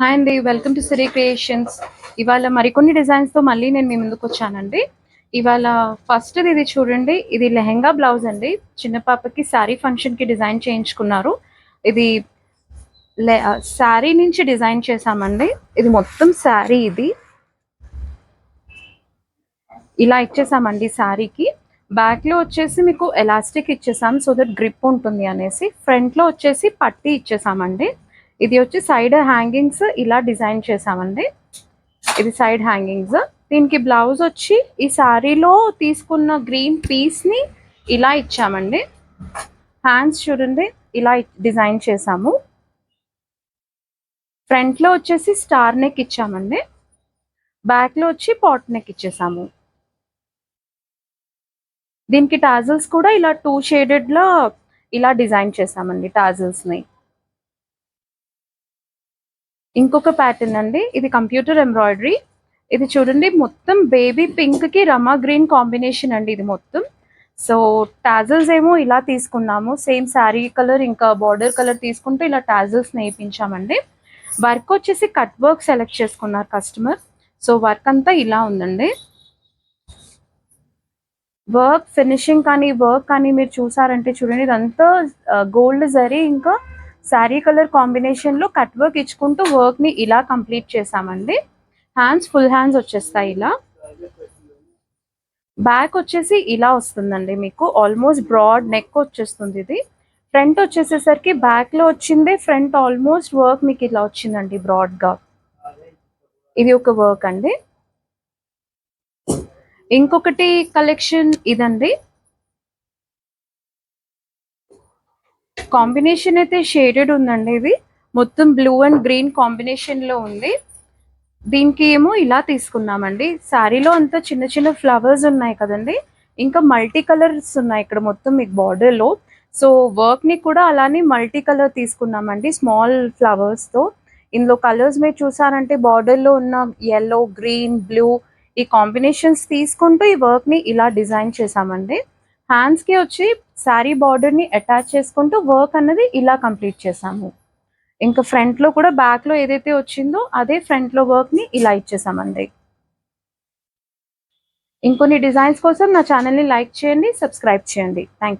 Hi అండి welcome to Siri creations ఇవాళ మరికొన్ని డిజైన్స్తో మళ్ళీ నేను మీ ముందుకు వచ్చానండి. ఇవాళ ఫస్ట్ ఇది చూడండి ఇది లెహెంగా బ్లౌజ్ అండి. చిన్న పాపకి శారీ ఫంక్షన్కి డిజైన్ చేయించుకున్నారు. ఇది లే శారీ నుంచి డిజైన్ చేసామండి ఇది మొత్తం శారీ ఇది. ఇలా ఇచ్చేసామండి శారీకి బ్యాక్లో వచ్చేసి మీకు ఎలాస్టిక్ ఇచ్చేసాం సో దట్ గ్రిప్ ఉంటుంది అనేసి. ఫ్రంట్లో వచ్చేసి పట్టి ఇచ్చేసామండి. ఇది వచ్చి సైడ్ హ్యాంగింగ్స్ ఇలా డిజైన్ చేసామండి ఇది సైడ్ హ్యాంగింగ్స్. దీనికి బ్లౌజ్ వచ్చి ఈ శారీలో తీసుకున్న గ్రీన్ పీస్ని ఇలా ఇచ్చామండి. హ్యాండ్స్ చూడండి ఇలా డిజైన్ చేసాము ఫ్రంట్లో వచ్చేసి స్టార్ నెక్ ఇచ్చామండి. బ్యాక్లో వచ్చి పాట్ నెక్ ఇచ్చేసాము. దీనికి టాజల్స్ కూడా ఇలా టూ షేడెడ్లో ఇలా డిజైన్ చేసామండి టాజల్స్ని ఇంకొక ప్యాటర్న్ అండి. ఇది కంప్యూటర్ ఎంబ్రాయిడరీ ఇది చూడండి మొత్తం బేబీ పింక్కి రమా గ్రీన్ కాంబినేషన్ అండి ఇది మొత్తం. సో టాజల్స్ ఏమో ఇలా తీసుకున్నాము. సేమ్ శారీ కలర్ ఇంకా బార్డర్ కలర్ తీసుకుంటూ ఇలా టాజల్స్ నేర్పించామండి. వర్క్ వచ్చేసి కట్ వర్క్ సెలెక్ట్ చేసుకున్నారు కస్టమర్ సో వర్క్ అంతా ఇలా ఉందండి. వర్క్ ఫినిషింగ్ కానీ వర్క్ కానీ మీరు చూసారంటే చూడండి ఇదంతా uh, గోల్డ్ జరీ ఇంకా శారీ కలర్ కాంబినేషన్లో కట్ వర్క్ ఇచ్చుకుంటూ వర్క్ని ఇలా కంప్లీట్ చేసామండి. హ్యాండ్స్ ఫుల్ హ్యాండ్స్ వచ్చేస్తాయి ఇలా. బ్యాక్ వచ్చేసి ఇలా వస్తుందండి మీకు. ఆల్మోస్ట్ బ్రాడ్ నెక్ వచ్చేస్తుంది ఇది. ఫ్రంట్ వచ్చేసేసరికి బ్యాక్లో వచ్చింది ఫ్రంట్ ఆల్మోస్ట్ వర్క్ మీకు ఇలా వచ్చిందండి బ్రాడ్గా ఇది ఒక వర్క్ అండి. ఇంకొకటి కలెక్షన్ ఇదండి. కాంబినేషన్ అయితే షేడెడ్ ఉందండి ఇది. మొత్తం బ్లూ అండ్ గ్రీన్ కాంబినేషన్లో ఉంది. దీనికి ఏమో ఇలా తీసుకున్నామండి. శారీలో అంతా చిన్న చిన్న ఫ్లవర్స్ ఉన్నాయి కదండి. ఇంకా మల్టీ కలర్స్ ఉన్నాయి ఇక్కడ మొత్తం మీకు బార్డర్లో సో వర్క్ని కూడా అలానే మల్టీ కలర్ తీసుకున్నామండి స్మాల్ ఫ్లవర్స్తో ఇందులో కలర్స్ మీరు చూసారంటే బార్డర్లో ఉన్న ఎల్లో గ్రీన్ బ్లూ ఈ కాంబినేషన్స్ తీసుకుంటూ ఈ వర్క్ని ఇలా డిజైన్ చేసామండి హ్యాండ్స్కి వచ్చి శారీ బార్డర్ని అటాచ్ చేసుకుంటూ వర్క్ అన్నది ఇలా కంప్లీట్ చేసాము. ఇంకా ఫ్రంట్లో కూడా బ్యాక్లో ఏదైతే వచ్చిందో అదే ఫ్రంట్లో వర్క్ని ఇలా ఇచ్చేసామండి. ఇంకొన్ని డిజైన్స్ కోసం నా ఛానల్ని లైక్ చేయండి సబ్స్క్రైబ్ చేయండి. థ్యాంక్